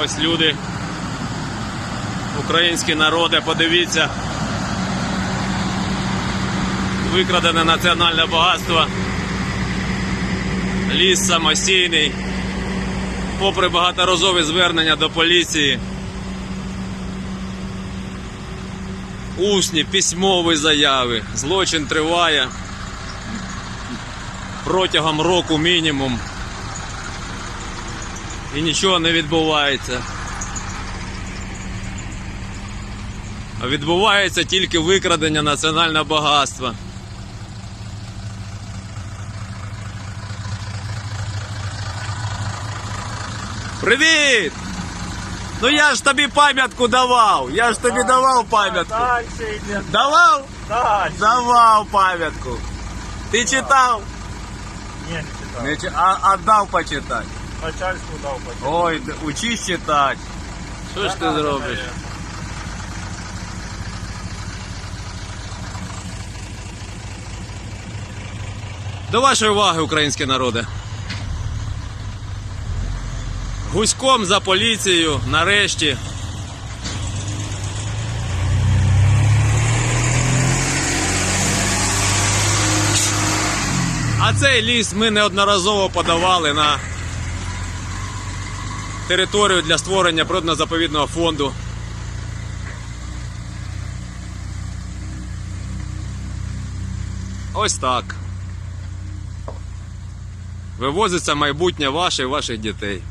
Ось люди. Українські народи, подивіться. Викрадене національне багатство. Ліс самостійний. Попри багаторазові звернення до поліції. Усні, письмові заяви. Злочин триває протягом року мінімум. І нічого не відбувається. А відбувається тільки викрадення національного багатства. Привіт! Ну я ж тобі пам'ятку давав! Я ж тобі давав пам'ятку! Дальше йде. Давав? Дальше. Давав пам'ятку. Ти читав? Ні, не читав. Не чи- а, а дав почитати. Начальству дав почитати. Ой, д- учись читати. Що ж ти зробиш? До вашої уваги, українські народи. Гуськом за поліцією нарешті. А цей ліс ми неодноразово подавали на територію для створення природно-заповідного фонду. Ось так. Вивозиться майбутнє ваше і ваших дітей.